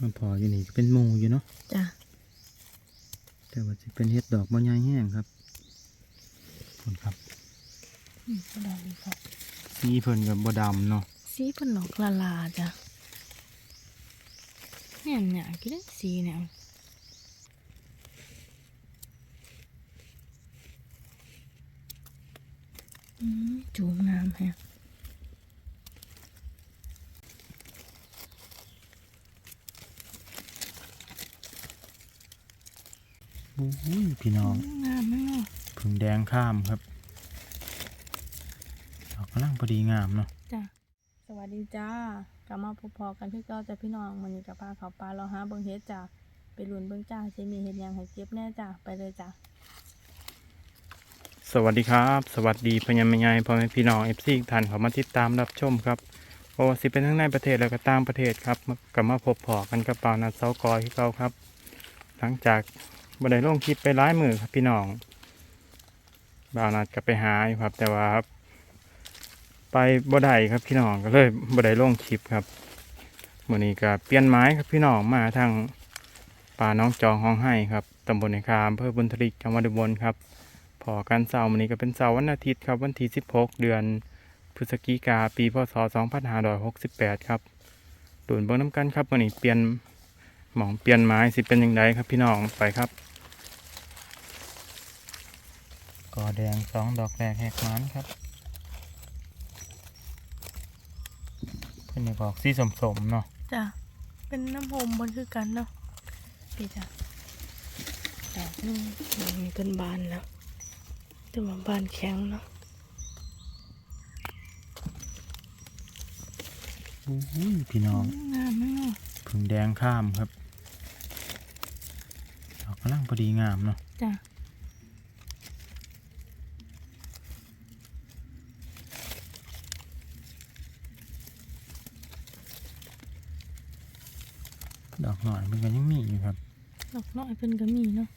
มันพออยู่นี่ก็เป็นหมูอยู่เนาะจ้ะแต่ว่าจะเป็นเห็ดดอกบ่ใหญ่แห้งครับขอบคุณครับอืมดอกนี้ค่ะสีเพิ่นกับบ่ดำเนาะสีเพิ่นดอกละลาจ้ะเนี่ยเนี่ยกินได้สีเนี่ยอืมจูงงามแฮะ โอ้ยพี่น้องงามมากเนาะผึ่งแดงข้ามครับดอกกำลังพอดีงามเนาะจ้ะสวัสดีจ้ากลับมาพบพอกันที่เก่าจ้ะพี่น้องมันนี้กับพาเขาปลาเราหาเบิ่งเฮ็ดจ้ะไปลุ้นเบิ่งจ้าสิมีเฮ็ดหยังให้เก็บแน่จ้ะไปเลยจ้ะสวัสดีครับ สวัสดีพญามัยายพ่อแม่พี่น้องเอฟซีท่านเขามาติดตามรับชมครับโอ้สิเป็นทั้งในประเทศแล้วก็ต่างประเทศครับมากลับมาพบพอกันกับเปานัดเสากอยที่เก่าครับ หลังจาก บันไดลงคลิปไปร้ายมือครับพี่น้องบาวนัดก็ไปหาอยู่ครับ แต่ว่าไปบ่ได้ครับพี่น้องก็เลยบ่ได้ลงคลิปครับมื้อนี้ก็เปลี่ยนไม้ครับพี่น้องมาทางป่าน้องจองห้องให้ครับตำบลในคามอำเภอบุญทลิกจังหวัดอุบลครับพอกันเสาร์มื้อนี้ก็เป็นเสาร์วันอาทิตย์ครับวันที่ 16 เดือนพฤศจิกาปีพศ 2568 ครับดูนเบิ่งน้ำกันครับมื้อนี้เปลี่ยนหมองเปลี่ยนไม้สิเป็นยังไงครับพี่น้องไปครับ กอแดงสองดอกแรกแหกมันครับเพิ่นอยากออกสีสมๆเนาะจ้ะเป็นน้ำหอมบนคือกันเนาะพี่จ้ะดอกหนึงมีต้นบานแล้วแต่ว่าบานแข็งเนาะอุ้ยพี่น้องงามมากเนาะผึ่งแดงข้ามครับดอกกำลังพอดีงามเนาะจ้ะ หน่อยมันก็ยังมีอยู่ครับดอกน้อยเพิ่นก็มีเนาะ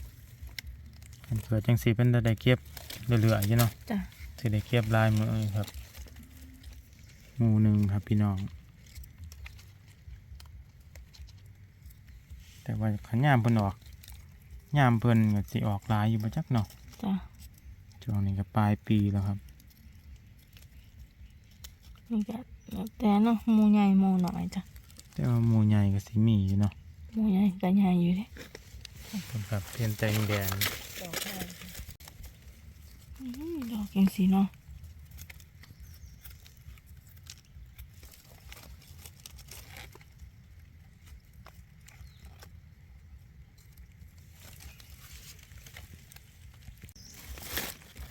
มันเกิดจังสีเป็นแต่ได้เก็บเหลือๆอยู่เนาะจ้ะสิได้เก็บลายมืออยู่ครับหมู่หนึ่งครับพี่น้อง แต่ว่าขันยามเพิ่นออกยามเพิ่นก็สิออกหลายอยู่บ่จักเนาะจ้ะช่วงนี้ก็ปลายปีแล้วครับนี่ก็แล้วแต่เนาะหมูใหญ่หมูน้อยจ้ะแต่ว่าหมู่ใหญ่ก็สิมีอยู่เนาะห มูใหญ่ก็ใหญ่อยู่เด้เป็นแบบเทียนแดงแดงดอกดอกยังสีเนาะ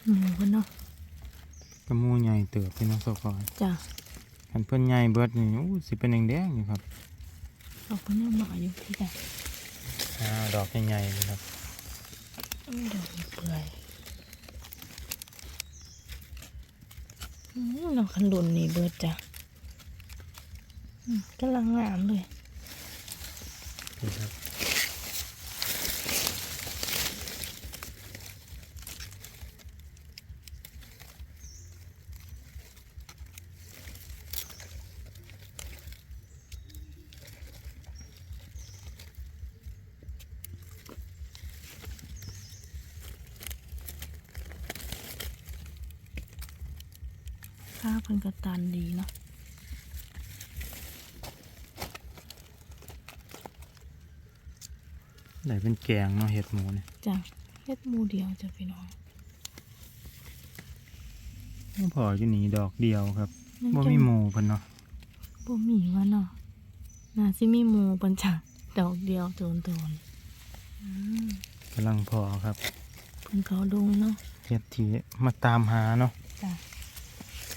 หมูเพิ่นเนาะก็หมู่ใหญ่เติบพี่น้องสกอยจ้ะคันเพิ่นใหญ่เบิดนี่อู้สิเป็นแดงๆอยู่ครับ ดอกเพิ่นยังหน่อยอยู่พี่จ้ะอ่าดอกใหญ่ๆเลยครับอืมดอกนี่เปื่อยอืมดอกขันหลุนนี่เบิดจ้ะอืมกำลังงามเลยนี่ครับข้าเพิ่นก็ตันดีเนาะ ได้เป็นแกงเนาะเห็ดหมูเนี่ยจ้ะเฮ็ดหมูเดียวจ้ะพี่น้องพออยู่นี่ดอกเดียวครับยังบ่จะมีหมูเพิ่นเนาะบ่มีวะเนาะน่าสิมีหมูเปันจ้ะดอกเดียวโตนๆอืมกำลังพอครับเพิ่นเขาดงเนาะเห็ดที่มาตามหาเนาะจ้ะ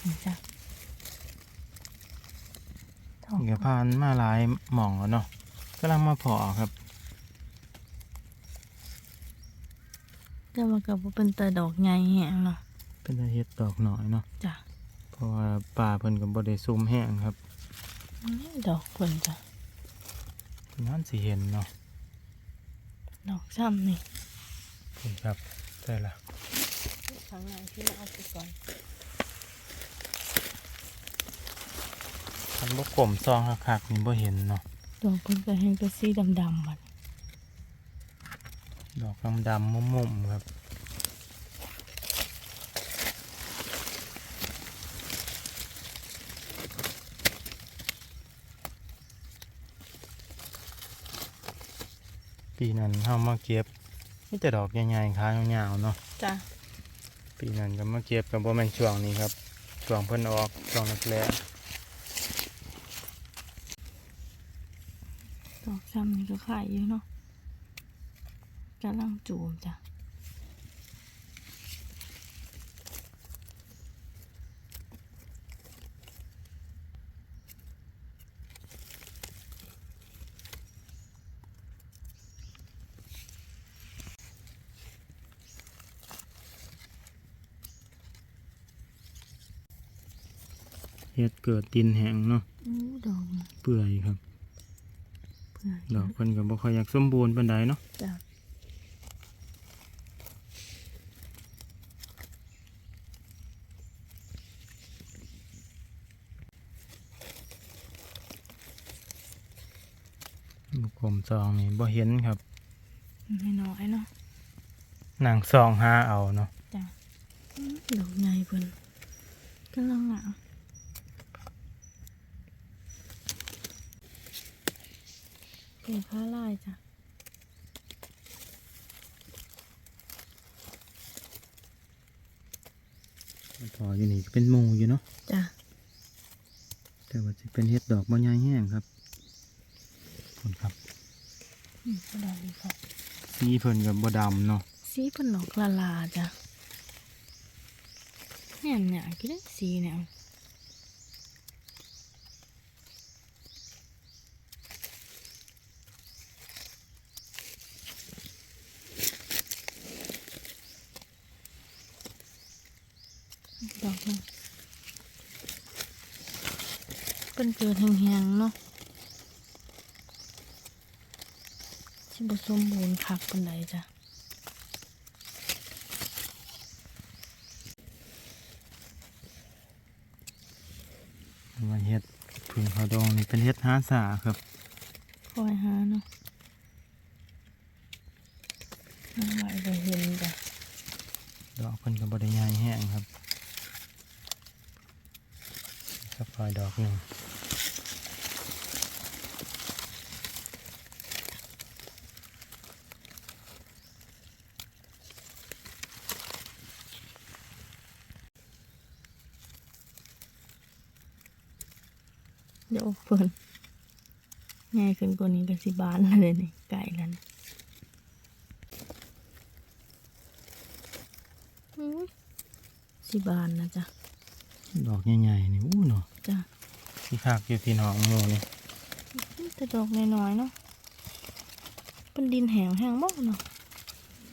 นี่จ้ะดอกนี่ก็ผ่านมาหลายหม่องแล้วเนาะกำลังมาพอครับ แต่ว่าก็บ่เป็นแต่ดอกใหญ่แฮงเนาะเป็นแต่เห็ดดอกหน่อยเนาะจ้ะเพราะว่าป่าเพิ่นก็บ่ได้ซุ่มแห้งครับนี่ดอกเพิ่นจ้ะนั่นสิเห็นเนาะดอกซ้ำนี่นี่ครับได้ละข้างในที่เราเอาไปก่อนคันบ่กลมซองคักๆนี่บ่เห็นเนาะดอกเพิ่นก็แห้งตัวสีดำๆบัด ดอกดำๆมุมๆครับปีนั้นเฮามาเก็บนี่แต่ดอกใหญ่ๆขายาวๆเนาะจ้ะปีนั้นก็มาเก็บกับบ่แม่นช่วงนี้ครับช่วงเพิ่นออกช่วงแรกดอกซ้ำนี่ก็ขายอยู่เนาะ กำลังจูมจ้ะๆเฮ็ดเกิดดินแห้งเนาะอู้ดอกนี่เปื่อยครับเพื่อดอกเพิ่นก็บ่ค่อยอยากสมบูรณ์ปานใดเนาะจ้ะ บุกกลม ซองนี่บ่เห็นครับไม่น้อยๆเนาะนางซองหาเอาเนาะจ้ะอื้อดอกใหญ่เพิ่นกำลังอะเป็นผ้าลายจ้ะพออยู่นี่ก็เป็นหมู่อยู่เนาะจ้ะแต่ว่าสิเป็นเฮ็ดดอกบ่ใหญ่แห้งครับขอบคุณครับ อืมดอกนี้ครับสีเพิ่นก็บ่ดำเนาะสีเพิ่นดอกละลาจ้ะเนี่ยเนี่ยกี่ได้สีเนี่ยดอกเป็นเกิดแห้งๆเนาะ สิบสมบูรณ์คักปานใดจ้ะว่าเฮ็ดพึ่งเขาดองนี่เป็นเฮ็ดหาสาครับ คอยหาเนาะน้ำไหลไปเห็นจ้ะดอกเพิ่นก็บ่ได้ใหญ่แห้งครับสักปลายดอกหนึง เดี๋ยวเพิ่นง่ายขึ้นกว่านี้ก็สิบานเลยนี่ไก่แล้วนะอื้อสิบานนะจ๊ะดอกใหญ่ๆนี่อู้เนาะจ้ะที่คักอยู่พี่น้องหมู่นี่แต่ดอกน้อยๆเนาะเป็นดินแห้งแห้งมากเนาะ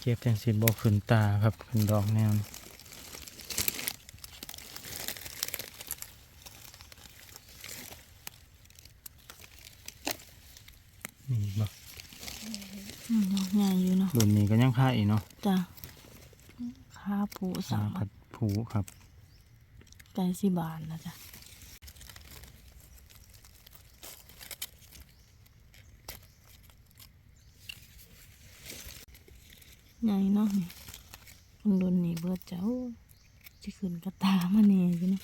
เก็บจังสิบ่ขึ้นตาครับขึ้นดอกแนวนี้นี่บ่ อืมดอกใหญ่อยู่เนาะ รุ่นนี้ก็ยังค่าอีกเนาะจ้ะขาผูสาสามผัดผูครับไก่สิบานนะจ๊ะใหญ่เนาะนี่มันโดนหนีเบิดเจ้าจะขึ้นกระตามาเนี่ยอยู่เนาะ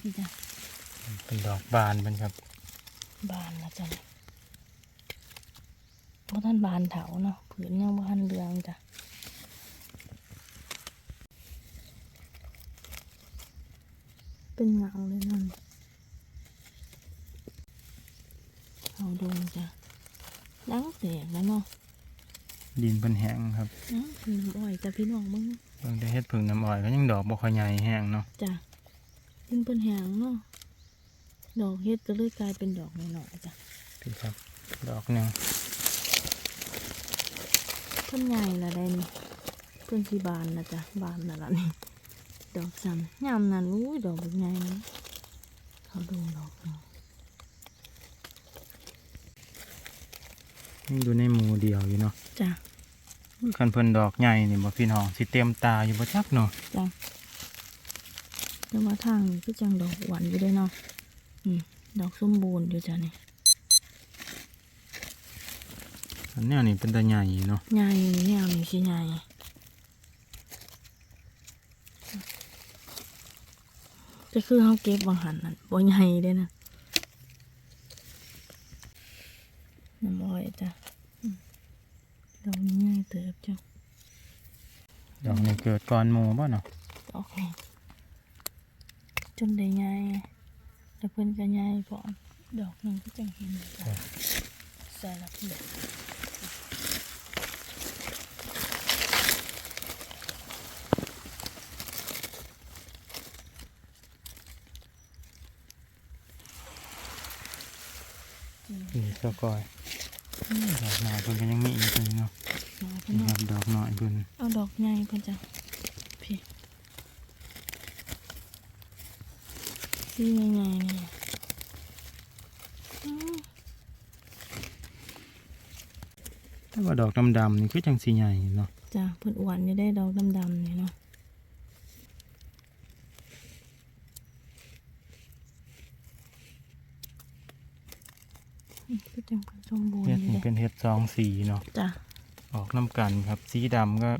นี่จ้ะเป็นดอกบานเป็นครับ บานนะจ๊ะบ่ท่านบานเถาเนาะผืนยังบ่ทันเรืองจ้ะ เป็นเงาเลยนั่นเอาดงจ้ะล้างแตกแล้วเนาะดินเป็นแห้งครับน้ำเป็นน้ำอ้อยจ้ะพี่น้องมึงเบิ่งได้เฮ็ดผึ่งน้ำอ้อยก็ยังดอกบ่ค่อยใหญ่แห้งเนาะจ้ะดินเป็นแหงเนาะดอกเฮ็ดก็เลยกลายเป็นดอกน้อยๆจ้ะพี่ครับ ดอกหนึงเพิ่นใหญ่ละได้นี่เพิ่นสิบานนะจ๊ะบานน่ะละนี่ ดอกซ้ำยามนั้นอุ้ยดอกแบบใหญ่นะเขาดูดอกเนาะยังอยู่ในหมู่เดียวอยู่เนาะจ้ะคันเพิ่นดอกใหญ่นี่บ่พี่น้องสิเต็มตาอยู่บ่จักเนาะจ้ะแต่ว่าทางนี้ก็จังดอกหวานอยู่เด้วยเนาะอืมดอกสมบูรณ์อยู่จ้ะนี่อันเนี้ยนี่เป็นตาใหญ่เนาะใหญ่แนวนี้สิใหญ่ จะคือเฮาเก็บบางหันนั่นบ่ใหญ่เด้นะน้ำอ้อยจ้ะอืมดอกนี้ใหญ่เติบจ้ะดอกนี้เกิดก่อนหมูป่ะเนาะดอกนี้จนได้ใหญ่แล้วเพิ่นก็ใหญ่พร้อมดอกหนึงก็จังเห็นจ้ะใส่ละเพื่อน นี่สกอยดอกหน่อยเพิ่นก็ยังมีอีกเลยเนาะเอาเพิ่นนี่คเอารับดอกหน่อยเพิ่นเอาดอกใหญ่เพิ่นจ้ะพี่สีใหญ่ๆนี่อืมแต่ว่าดอกดำๆนี่คือจังสีใหญ่เนาะจ้ะเพิ่นอ้วนนี่ได้ดอกดำๆนี่เนาะอืมคือ จังเพิ่นสมบูรณ์เฮ็ดนี่นี่เด้เป็นเฮ็ดสองสีเนาะจ้ะออกน้ำกันครับ สีดำก็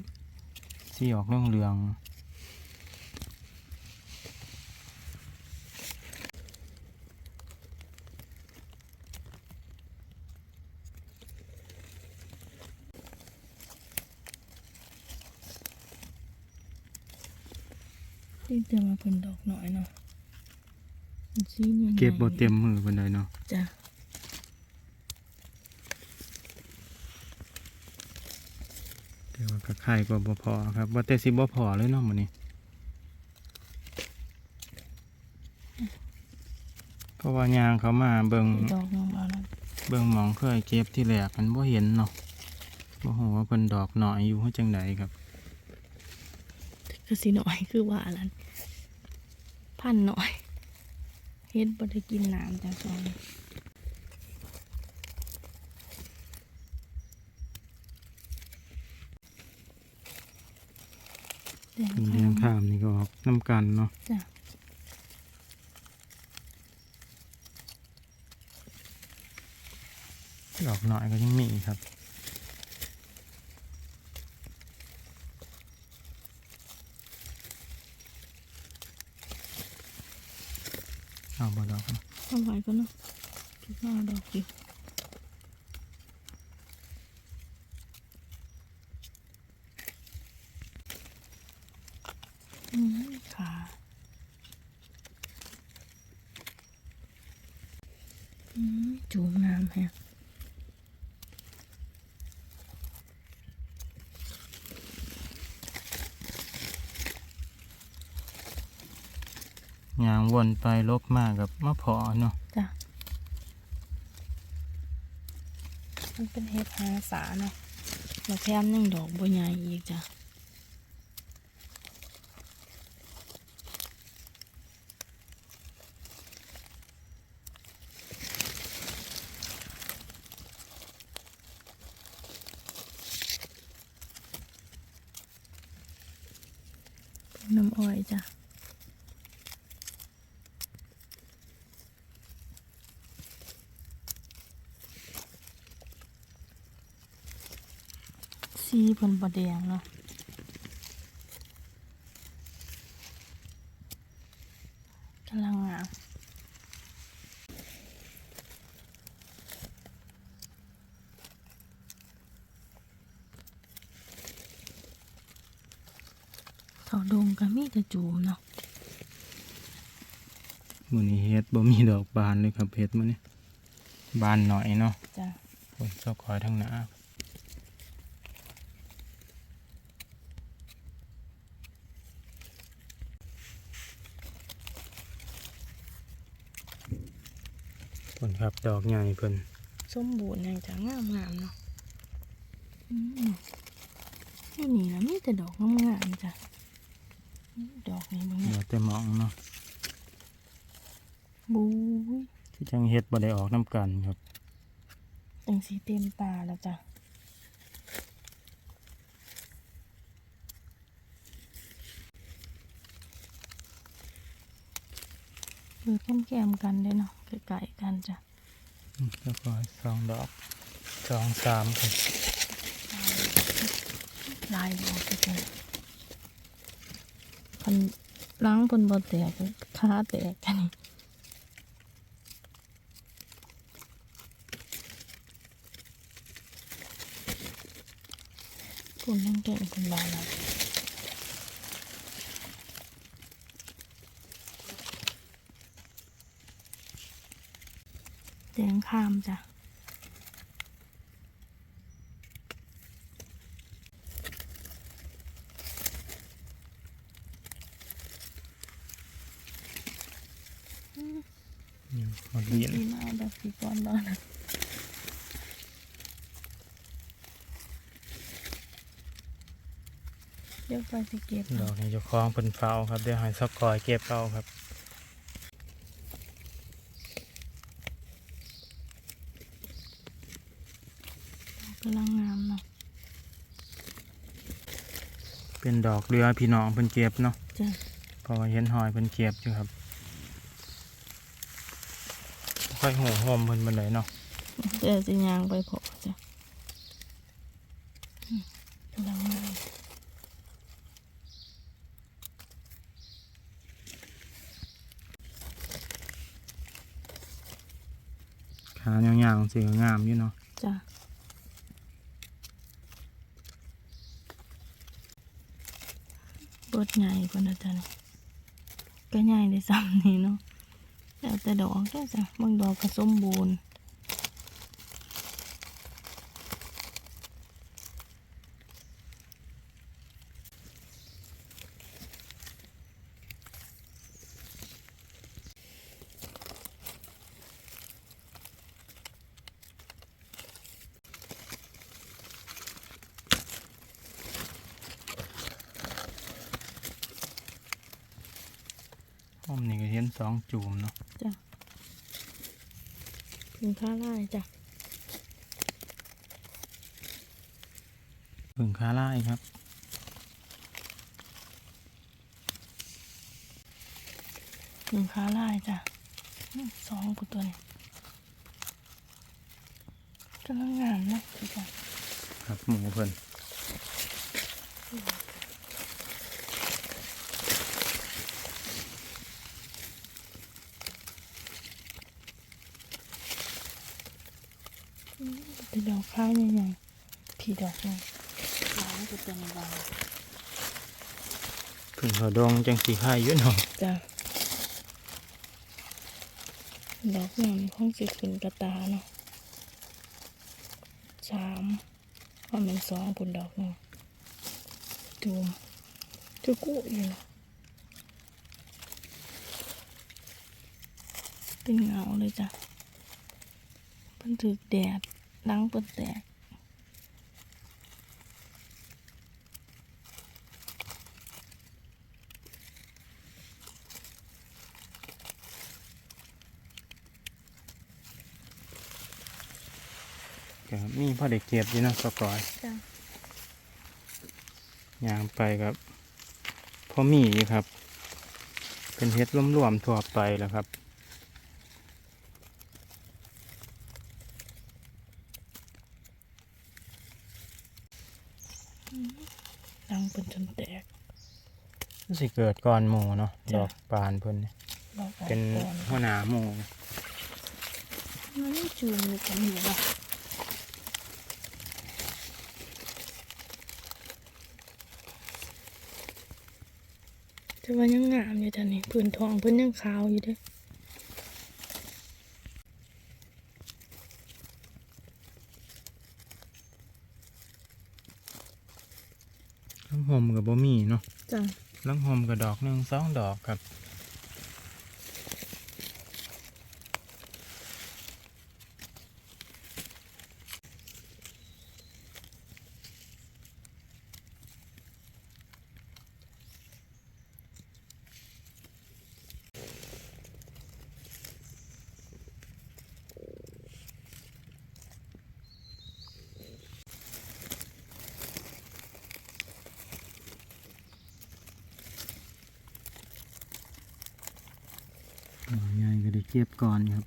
สีออกเหลืองๆที่เต็มมาเพิ่นดอกน้อยเนาะมันสีใหญ่ๆเก็บบ่เต็มมือปานใดเนาะจ้ะ แต่ว่าก็ไข่ก็บ่พอครับว่าแต่สิบ่พอเลยเนาะมื้อนี้เพราะว่ายางเขามาเบิ่งดอกน้องมาแล้วเบิ่งหมองเคยเก็บที่แรกมันบ่เห็นเนาะบ่ฮู้ว่าเพิ่นดอกน้อยอยู่เฮ็ดจังไดครับก็สิหน่อยคือว่าอันพันหน่อยเฮ็ดบ่ได้กินน้ำจ้ะซอย แดงเลี้ยงข้ามนี่ก็ออกน้ำกันเนาะจ้ะดอกน้อยก็ยังมีอีกครับเอาบ่ดอกนะเอาไว้ก็เนาะคิดว่าเอาดอกอยู่ อืมขาอืมจูงงามแฮะยางวนไปลบมากกับมะพร้าวเนาะจ้ะมันเป็นเห็ดหาสาเนาะแล้วแถมยังดอกบัวใหญ่อีกจ้ะ สีเพิ่นบ่แดงเนาะกำลังงามเขาดงก็มีแต่จูมเนาะมื้อนี้เฮ็ดบ่มีดอกบานเลยครับเฮ็ดมื้อนี้บานหน่อยเนาะจ้ะโอ้ยเจ้าคอยทั้งหน้า เพิ่นครับดอกใหญ่เพิ่นสมบูรณ์อย่างจะงามงามๆเนาะอืมนี่นี่นะมีแต่ดอกงามๆจ้ะนี่ดอกนี้บ้างเดี๋ยวแต่หมองเนาะบูยที่จังเฮ็ดบ่ได้ออกน้ำกันครับจังสีเต็มตาแล้วจ้ะอยู่แคมๆกันเด้เนาะ ไกลๆกันจ้ะอืมเจ้าคอยสองดอกสองสามครับลายบอกไปเลยพันล้างบนบอแตกขาแตกกันนี่คุณนั่งเก่งคุณบานแล้ว งข้ามจ้ะอืมหมดเย็นดีมากแบบสีก้อนบ้านนะเดี๋ยวไปสิเก็บดอกนี้เจะคล้าของเป็นเฝ้าครับ เดี๋ยวให้สักกอยเก็บเอาครับ กำลังงามเนาะ เป็นดอกเรือพี่น้องเพิ่นเก็บเนาะจ้ะเพราะว่าเห็นหอยเพิ่นเก็บอยู่ครับบ่ค่อยหูหอมเพิ่นบันไดเนาะเดี๋ยวจะยางไปพอจ้ะอืมกำลังงามขายาวๆสีงามอยู่เนาะจ้ะ เบิดใหญ่กว่านะจ๊ะนี่ก็ใหญ่ได้ซ้ำนี่เนาะแล้วแต่ดอกก็จ้ะบางดอกก็สมบูรณ์ หอมนี่ก็เห็น สองจูมเนาะจ้ะถึงค่าไล่จ้ะผึ่งคาร่ายครับถึงค่าไล่จ้ะอืมสองกูตัวนี้กำลังงามนะพี่จ้ะครับหมูเพิ่น เป็นดอกข้าวใหญ่ๆพี่ดอกนึงล้างกูตัวนี้บางผึ่งเขาดองจังสีไข่อยู่เนาะจ้ะดอกงามคงสิขึ้นกระตาเนาะสามว่าเป็นสองปุ่นดอกหนึงจูมจุกุอยู่เนาะเป็นเงาเลยจ้ะเพิ่นถึกแดด ล้างเปิ้นแตกก็มีพ่อเด็กเก็บอยู่เนาะสกอยจ้ะยางไปครับพ่อมีอยู่ครับ เป็นเฮ็ดรวมๆทั่วไปแหล้วครับ ล้างเปิ้นจนแตก สิเกิดก่อนหมูเนาะจ้ะดอกปานเพิ่นนี่ดอกออกเป็นก่อนหัวหน้าหมูมันไม่จูมอยู่กันอยู่เนาะแต่ว่ายังงามอยู่จ้ะนี่พื้นทองเพิ่นยังขาวอยู่เด้อลังหอมกับบ่มีเนาะจ้ะ ลังหอมกับดอกหนึ่งสองดอกครับ ดอ กใหญ่ก็ได้เก็บก่อนครับ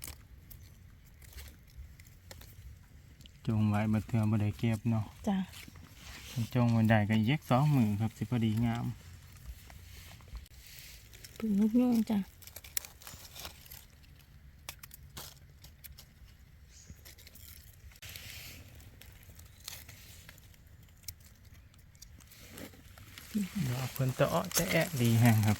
จงไว้ว้บัดเทื่อบ่ได้เก็บเนาะจ้ะคันจงไว้ได้ก็อีกสองมือครับสิพอดีงามผึ่งนกยุงจ้ะดอกเพิ่นตะเอ้อตะแอะดีแฮงครับ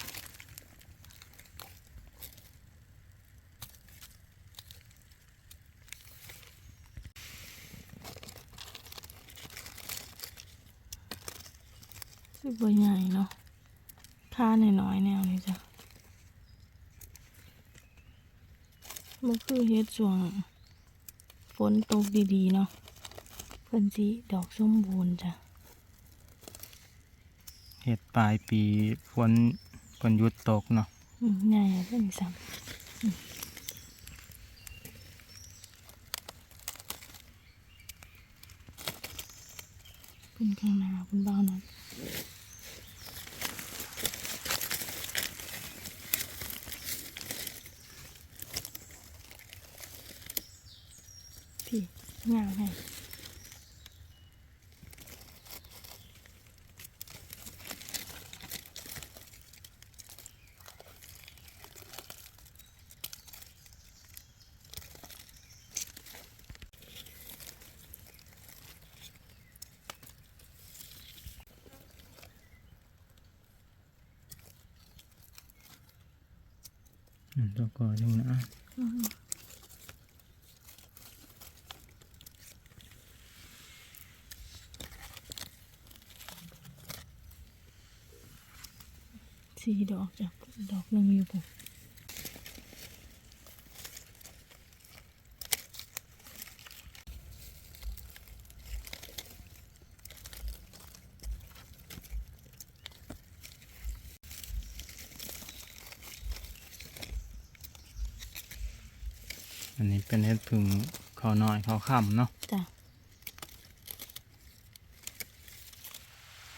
บ่ใหญ่เนาะค่าน้อยๆแนวนี้จ้ะมันคือเฮ็ดช่วงฝนตกดีๆเนาะเพิ่นสิดอกสมบูรณ์จ้ะเฮ็ดปลายปีฝนฝนหยุดตกเนาะอืมใหญ่เพิ่นซ้ำอืมเพิ่นข้างหน้าเพิ่นเบาหน่ อยพี่งามให้ อืมแล้วก็ยังนะ อืม สี่ดอกจ้ะดอกหนึ่งอยู่ผมอันนี้เป็นเฮ็ดพึ่งเขาน้อยเขาค่ำเนาะจ้ะ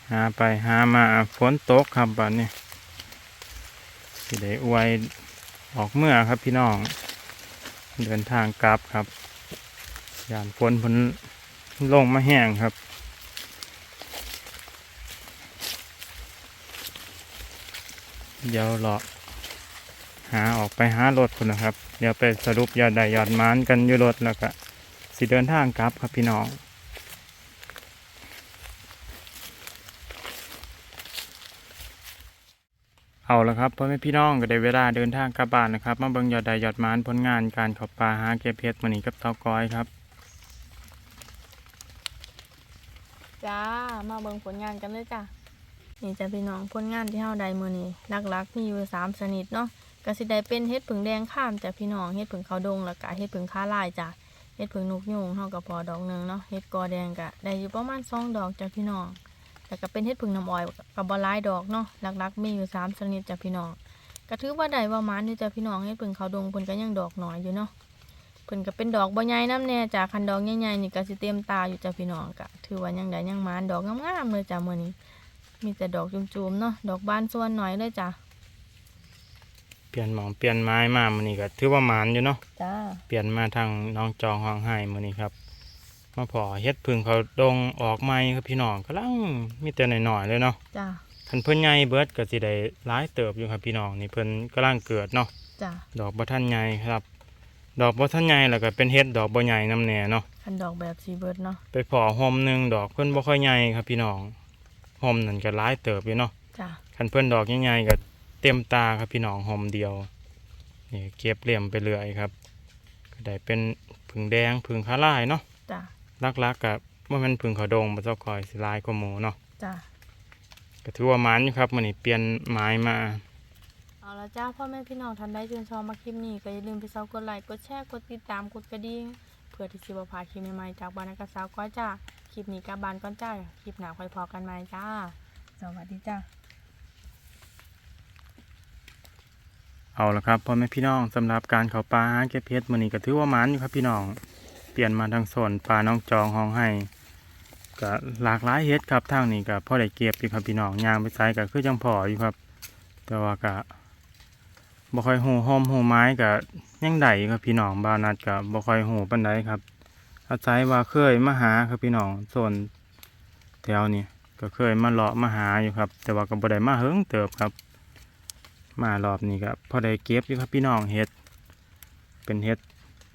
หาไปหามาฝนตกครับบัดนี้ สิได้อวยออกเมื่อครับพี่น้อง เดินทางกลับครับยานฝนฝนลงมาแห้งครับเดี๋ยวเลาะหาออกไปหารถคุณนะครับ เดี๋ยวไปสรุปยอดใดยอดมานกันอยู่รถแล้วก็สิเดินทางกลับครับพี่น้อง เอาละครับพ่อแม่พี่น้องก็ได้เวลาเดินทางกลับบ้านนะครับ มาเบิ่งยอดใดยอดมานผลงานการขับปลาหาเก็บเพชรมื้อนี้กับเตากอยครับ จ้า มาเบิ่งผลงานกันเลยจ้ะนี่จ้ะพี่น้องผลงานที่เฮาได้มื้อนี้หลักๆมีอยู่สามชนิดเนาะก็สิได้เป็นเฮ็ดผึ่งแดงข้ามจ้ะพี่น้องเฮ็ดผึ่งขาวดงแล้วก็เฮ็ดผึ่งค้าลายจ้ะเฮ็ดผึ่งนกยุงเฮาก็พอดอกหนึงเนาะเฮ็ดกอแดงก็ได้อยู่ประมาณสองดอกจ้ะพี่น้อง แล้วก็เป็นเฮ็ดผึ่งน้ำอ้อยก็บ่หลายดอกเนาะหลักๆ มีอยู่สามชนิดจ้ะพี่น้องก็ถือว่าได้ว่าหมานอยู่จ้ะพี่น้องเฮ็ดผึ่งขาวดงเพิ่นก็ยังดอกน้อยอยู่เนาะเพิ่นก็เป็นดอกบ่ใหญ่น้ำแน่จ้ะคันดอกใหญ่ๆนี่ก็สิเต็มตาอยู่จ้ะพี่น้องก็ถือว่ายังได้ยังหมานดอกงามๆเลยจ้ะมื้อนี้ มีแต่ดอกจุ่มๆเนาะดอกบานส่วนหน่อยเลยจ้ะเปลี่ยนหมองเปลี่ยนไม้มามื้อนี้ก็ถือว่าหมานอยู่เนาะจ้าเปลี่ยนมาทางน้องจองห้องไห้มื้อนี้ครับ มาพอเฮ็ดพึ่งเขาดงออกใหม่ครับพี่น้องกำลังมีแต่น้อยๆเลยเนาะจ้าคันเพิ่นใหญ่เบิดก็สิได้หลายเติบอยู่ครับพี่น้องนี่เพิ่นกำลังเกิดเนาะจ้าดอกบ่ทันใหญ่ครับ ดอกบ่ทันใหญ่แล้วก็เป็นเฮ็ดดอกบ่ใหญ่นำแน่เนาะคันดอกแบบสีเบิดเนาะไปพอหอมหนึงดอกเพิ่นบ่ค่อยใหญ่ครับพี่น้องหอมนั่นก็หลายเติบอยู่เนาะจ้าคันเพิ่นดอกใหญ่ๆก็เต็มตาครับพี่น้องหอมเดียวนี่เก็บเหลี่ยมไปเรื่อยครับ ก็ได้เป็นผึ่งแดงผึ่งขาลายเนาะจ้า ลักๆกับว่ามันผึ่งเขาดงบ่เจ้าคอยสิลายกว่าหมูเนาะจ้าก็ถือว่าหมันอยู่ครับมื้อนี้เปลี่ยนไม้มา เอาละจ้าพ่อแม่พี่น้องท่านใดชื่นชอบมาคลิปนี้ก็อย่าลืมไปเซากดไลค์กดแชร์กดติดตามกดกระดิ่งเพื่อที่สิบ่พลาดคลิปใหม่ๆจากบ้านนักกะสาวก้อยจ้าคลิปนี้กลับบ้านก่อนจ้าคลิปหน้าค่อยพอกันใหม่จ้า สวัสดีจ้า เอาละครับพ่อแม่พี่น้องสำหรับการเขาปลาหาเก็บเพชรมื้อนี้ก็ถือว่าหมันอยู่ครับพี่น้อง เปลี่ยนมาทางโซนปลาน้องจองห้องให้ก็หลากหลายเฮ็ดครับทางนี้ก็พ่อได้เก็บอยู่ครับพี่น้องยางไปไสก็คือจังพออยู่ครับ แต่ว่าก็บ่ค่อยหูหอมหูไม้ก็ยังได้อยู่ครับพี่น้องบานัดก็บ่ค่อยหูปานใดครับอาศัยว่าเคยมาหาครับพี่น้องส่วนแถวนี้ก็เคยมาเลาะมาหาอยู่ครับ แต่ว่าก็บ่ได้มาเฮิงเติบครับ มารอบนี้ก็พอได้เก็บอยู่ครับพี่น้องเห็ดเป็นเห็ด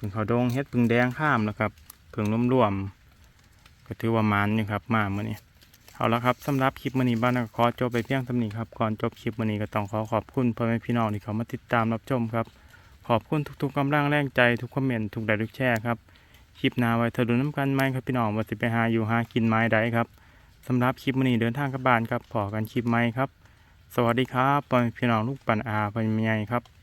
ผึ่งขาวดงเห็ดผึ่งแดงข้ามแล้วครับผึ่งรวมๆก็ถือว่ามันอยู่ครับ มาเมื่อนี้เอาละครับสำหรับคลิปมื้อนี้บ้านก็ขอจบไปเพียงเท่านี้ครับก่อนจบคลิปมื้อนี้ก็ต้องขอขอบคุณพ่อแม่พี่น้องที่เขามาติดตามรับชมครับ ขอบคุณทุกๆกำลังแรงใจทุกคอมเมนต์ทุกไลค์ทุกแชร์ครับคลิปหน้าไว้เธอดูน้ำกันไหมครับพี่น้องว่าสิไปหาอยู่หากินไม้ใดครับสำหรับคลิปมื้อนี้เดินทางกลับบ้านครับพอกันคลิปไหมครับ สวัสดีครับพ่อแม่พี่น้องลูกปันอาพ่อแม่ใหญ่ครับ